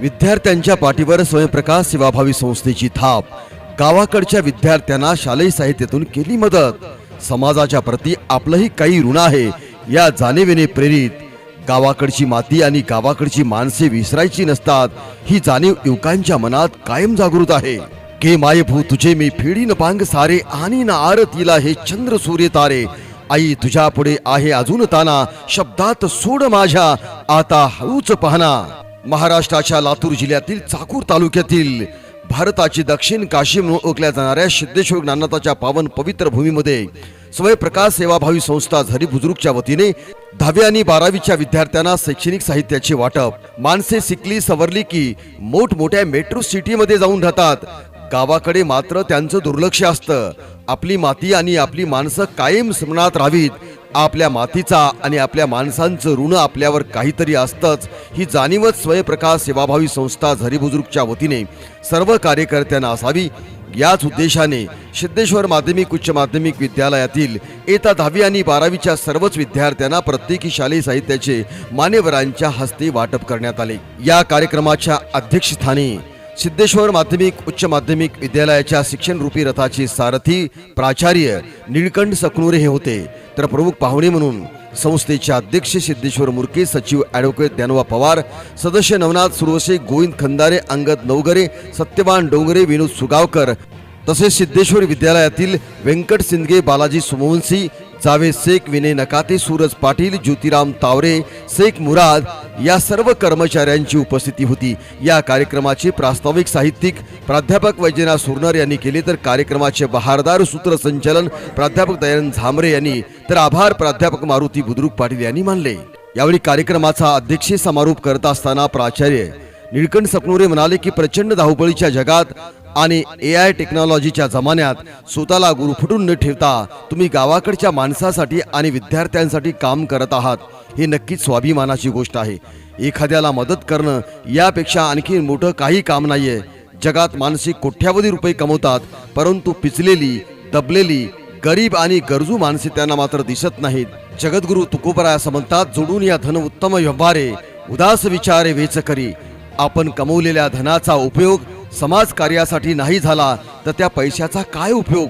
विद्यार्थ्यांच्या पाठीवर स्वयंप्रकाश सेवाभावी संस्थेची थाप. गावाकडच्या विद्यार्थ्यांना शालेय साहित्यातून केली मदत. समाजाच्या प्रती आपलंही काही ऋण आहे या जाणीवेने प्रेरित. गावाकडची माती आणि गावाकडची माणसे विसरायची नसतात ही जाणीव युवकांच्या मनात कायम जागृत आहे. के मायभू तुझे मी फेडी न पांग सारे आणि ना आरतीला हे चंद्र सूर्य तारे. आई तुझ्या पुढे आहे अजून ताना शब्दात सोड माझ्या आता हळूच पाहना. महाराष्ट्राच्या लातूर जिल्ह्यातील चाकूर तालुक्यातील भारताची दक्षिण काशी म्हणून ओळखल्या जाणाऱ्या सिद्धेश्वर ज्ञाननाथाच्या पावन पवित्र भूमीमध्ये स्वयंप्रकाश सेवाभावी संस्था झरी बुजुर्गच्या वतीने दहावी आणि बारावीच्या विद्यार्थ्यांना शैक्षणिक साहित्याचे वाटप. माणसे शिकली सवरली की मोठमोठ्या मेट्रो सिटीमध्ये जाऊन राहतात. गावाकडे मात्र त्यांचं दुर्लक्ष असतं. आपली माती आणि आपली माणसं कायम स्मरणात राहावीत. आपल्या मातीचा आणि आपल्या माणसांचं ऋण आपल्यावर काहीतरी असतंच ही जाणीवच स्वयंप्रकाश सेवाभावी संस्था झरी बुजुर्गच्या वतीने सर्व कार्यकर्त्यांना असावी. याच उद्देशाने सिद्धेश्वर माध्यमिक उच्च माध्यमिक विद्यालयातील येत्या दहावी आणि बारावीच्या सर्वच विद्यार्थ्यांना प्रत्येकी शालेय साहित्याचे मान्यवरांच्या हस्ते वाटप करण्यात आले. या कार्यक्रमाच्या अध्यक्षस्थानी सिद्धेश्वर माध्यमिक उच्च माध्यमिक विद्यालयाच्या शिक्षण रूपी रथाचे सारथी प्राचार्य निळकंठ सकनुरे हे होते. तर प्रमुख पाहुणे म्हणून संस्थेचे अध्यक्ष सिद्धेश्वर मुरके सचिव ॲडव्होकेट ज्ञानोबा पवार सदस्य नवनाथ सुरवसे गोविंद खंदारे अंगद नवगरे सत्यवान डोंगरे विनोद सुगावकर तसेच सिद्धेश्वर विद्यालयातील व्यंकट सिंदगे बालाजी सुमवंशी जावेद शेख विनय नकाते सूरज पाटील ज्योतिराम तावरे शेख मुराद या सर्व कर्मचाऱ्यांची उपस्थिती होती. या कार्यक्रमाचे प्रास्ताविक साहित्यिक प्राध्यापक वैजनाथ सुरनर यांनी केले. तर कार्यक्रमाचे बहारदार सूत्रसंचालन प्राध्यापक दयानंद झांबरे यांनी. तर आभार प्राध्यापक मारुती बुद्रुक पाटील यांनी मानले. यावेळी कार्यक्रमाचा अध्यक्षीय समारोप करत असताना प्राचार्य निळकंठ सपनोरे म्हणाले की प्रचंड धावपळीच्या जगात आणि ए आय टेक्नॉलॉजीच्या जमान्यात स्वतःला गुरुफटून न ठेवता तुम्ही गावाकडच्या माणसासाठी आणि विद्यार्थ्यांसाठी काम करत आहात हे नक्कीच स्वाभिमानाची गोष्ट आहे. एखाद्याला मदत करणं यापेक्षा आणखी मोठं काही काम नाहीये. जगात मानसिक कोट्यावधी रुपये कमवतात परंतु पिचलेली दबलेली गरीब आणि गरजू माणसे त्यांना मात्र दिसत नाहीत. जगद्गुरु तुकोबरा असं म्हणतात जोडून या धन उत्तम व्यवहारे उदास विचारे वेच करी. आपण कमवलेल्या धनाचा उपयोग समाज कार्यासाठी नाही झाला तर त्या पैशाचा काय उपयोग?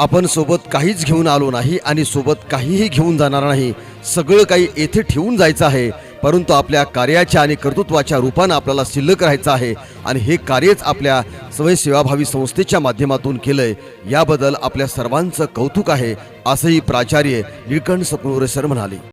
आपण सोबत काहीच घेऊन आलो नाही आणि सोबत काहीही घेऊन जाणार नाही. सगळं काही येथे ठेवून जायचं आहे परंतु आपल्या कार्याच्या आणि कर्तृत्वाच्या रूपानं आपल्याला शिल्लक राहायचं आहे आणि हे कार्यच आपल्या स्वयंसेवाभावी संस्थेच्या माध्यमातून केलंय. याबद्दल आपल्या सर्वांचं कौतुक आहे असंही प्राचार्य निळकंठ सपनोरे सर म्हणाले.